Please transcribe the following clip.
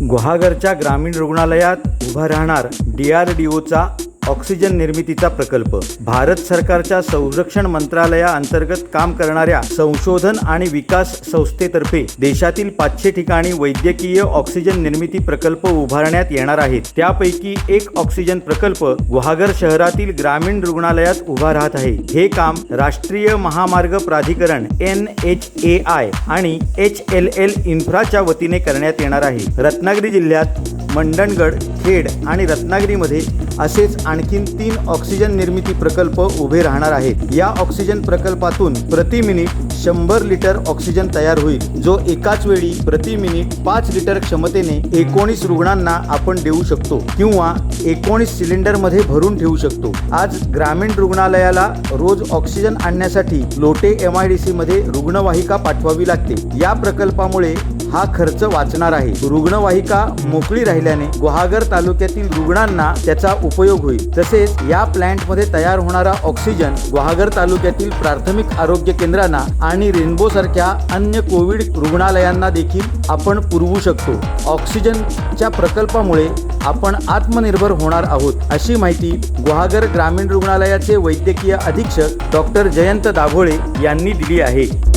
गुहागरच्या ग्रामीण रुग्णालयात उभा राहणार डी आर डी ओचा ऑक्सिजन निर्मितीचा प्रकल्प. भारत सरकारच्या संरक्षण मंत्रालयाअंतर्गत काम करणाऱ्या संशोधन आणि विकास संस्थेतर्फे देशातील पाचशे ठिकाणी वैद्यकीय ऑक्सिजन निर्मिती प्रकल्प उभारण्यात येणार आहेत. त्यापैकी एक ऑक्सिजन प्रकल्प गुहागर शहरातील ग्रामीण रुग्णालयात उभा राहत आहे. हे काम राष्ट्रीय महामार्ग प्राधिकरण एन एच ए आय आणि एच एल एल इन्फ्राच्या वतीने करण्यात येणार आहे. रत्नागिरी जिल्ह्यात मंडणगड खेड आणि रत्नागिरीमध्ये असेच आणखीन तीन ऑक्सिजन निर्मिती प्रकल्प उभे राहणार आहेत. या ऑक्सिजन प्रकल्पातून प्रति मिनिट शंभर लिटर ऑक्सिजन तयार होईल जो एकाच वेळी प्रति मिनिट पाच लिटर क्षमतेने एकोणीस रुग्णांना आपण देऊ शकतो किंवा एकोणीस सिलेंडरमध्ये भरून ठेवू शकतो. आज ग्रामीण रुग्णालयाला रोज ऑक्सिजन आणण्यासाठी Lote M I D C मध्ये रुग्णवाहिका पाठवावी लागते. या प्रकल्पामुळे हा खर्च वाचणार आहे. रुग्णवाहिका मोकळी राहिल्याने गुहागर तालुक्यातील रुग्णांना त्याचा उपयोग होईल. तसेच या प्लॅन्टमध्ये तयार होणारा ऑक्सिजन गुहागर तालुक्यातील प्राथमिक आरोग्य केंद्रांना आणि रेनबो सारख्या अन्य कोविड रुग्णालयांना देखील आपण पुरवू शकतो. ऑक्सिजनच्या प्रकल्पामुळे आपण आत्मनिर्भर होणार आहोत अशी माहिती गुहागर ग्रामीण रुग्णालयाचे वैद्यकीय अधीक्षक डॉक्टर जयंत दाभोळे यांनी दिली आहे.